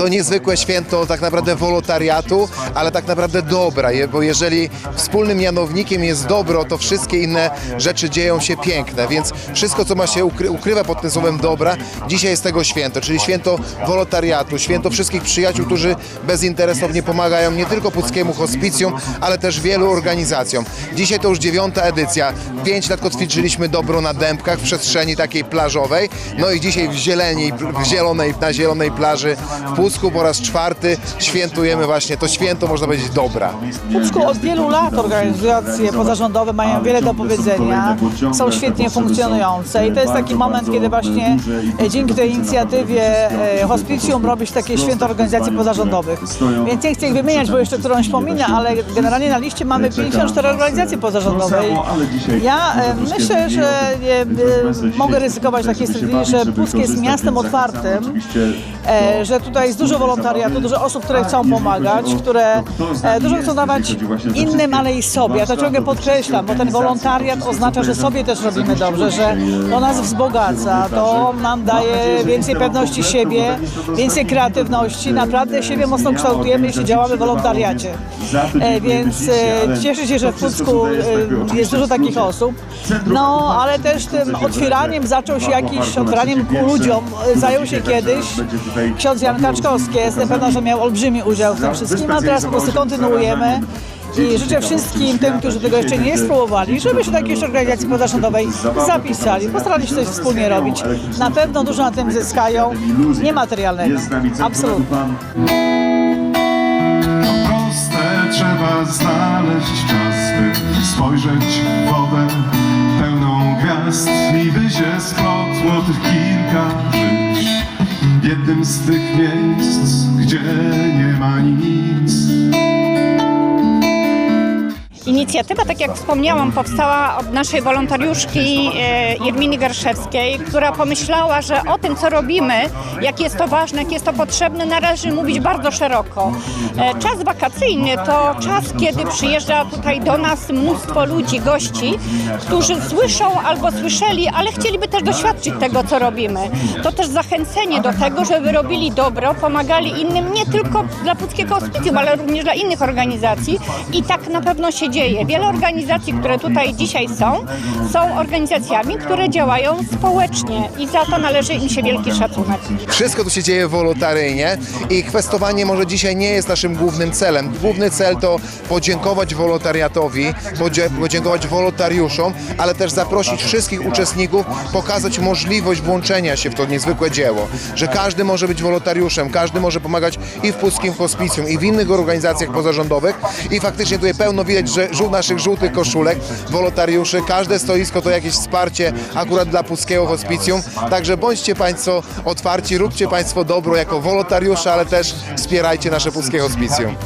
to niezwykłe święto tak naprawdę wolontariatu, ale tak naprawdę dobra, bo jeżeli wspólnym mianownikiem jest dobro, to wszystkie inne rzeczy dzieją się piękne, więc wszystko, co ma się ukry- ukrywa pod tym słowem dobra, dzisiaj jest tego święto, czyli święto wolontariatu, święto wszystkich przyjaciół, którzy bezinteresownie pomagają nie tylko Puckiemu Hospicjum, ale też wielu organizacjom. Dzisiaj to już dziewiąta edycja. Pięć lat kotwiczyliśmy dobro na Dębkach w przestrzeni takiej plażowej. No i dzisiaj w zieleni, w zielonej, na zielonej plaży w Pucku po raz czwarty świętujemy właśnie to święto, można powiedzieć, dobra. Pucku od wielu lat organizacje pozarządowe mają wiele do powiedzenia, są świetnie funkcjonujące i to jest taki moment, kiedy właśnie e, dzięki tej inicjatywie e, Hospicjum robić takie święto organizacji pozarządowych. Więc nie chcę ich wymieniać, bo jeszcze którąś pominę, ale generalnie na liście mamy 54 organizacje pozarządowe. Ja e, myślę, że mogę ryzykować takie stwierdzenie, że Puck jest miastem otwartym, że tutaj dużo wolontariatu, dużo osób, które chcą pomagać, które e, dużo chcą dawać innym, ale i sobie. Ja to ciągle podkreślam, bo ten wolontariat oznacza, że sobie też robimy dobrze, że to nas wzbogaca, to nam daje więcej pewności siebie, więcej kreatywności. Naprawdę siebie mocno kształtujemy, jeśli działamy w wolontariacie. E, Więc e, cieszę się, że w Pucku e, jest dużo takich osób. No, ale też tym otwieraniem zaczął się jakiś, otwieraniem ku ludziom e, zajął się kiedyś ksiądz Jan Kaczkowski. Jestem pewna, że miał olbrzymi udział w tym wszystkim, a teraz po prostu kontynuujemy. I życzę wszystkim tym, którzy tego jeszcze nie spróbowali, żeby się do jakiejś organizacji pozarządowej zapisali, postarali się coś wspólnie robić. Na pewno dużo na tym zyskają, niematerialnego. Absolutnie. proste trzeba znaleźć czas, by spojrzeć w wodę pełną gwiazd i by się splotło tych kilka żyć jednym z tych miejsc, gdzie nie ma nic. Inicjatywa, tak jak wspomniałam, powstała od naszej wolontariuszki e, Jerminy Garszewskiej, która pomyślała, że o tym, co robimy, jak jest to ważne, jak jest to potrzebne, należy mówić bardzo szeroko. E, Czas wakacyjny to czas, kiedy przyjeżdża tutaj do nas mnóstwo ludzi, gości, którzy słyszą albo słyszeli, ale chcieliby też doświadczyć tego, co robimy. To też zachęcenie do tego, żeby robili dobro, pomagali innym, nie tylko dla Puckiego Hospicjum, ale również dla innych organizacji i tak na pewno się dzieje. Wiele organizacji, które tutaj dzisiaj są, są organizacjami, które działają społecznie i za to należy im się wielki szacunek. Wszystko tu się dzieje wolontaryjnie i kwestowanie może dzisiaj nie jest naszym głównym celem. Główny cel to podziękować wolontariatowi, podziękować wolontariuszom, ale też zaprosić wszystkich uczestników, pokazać możliwość włączenia się w to niezwykłe dzieło, że każdy może być wolontariuszem, każdy może pomagać i w Puskim Hospicjum, i w innych organizacjach pozarządowych i faktycznie tutaj pełno widać, że żół- naszych żółtych koszulek, wolontariuszy, każde stoisko to jakieś wsparcie akurat dla Puckiego Hospicjum, także bądźcie Państwo otwarci, róbcie Państwo dobro jako wolontariusze, ale też wspierajcie nasze Puskie Hospicjum.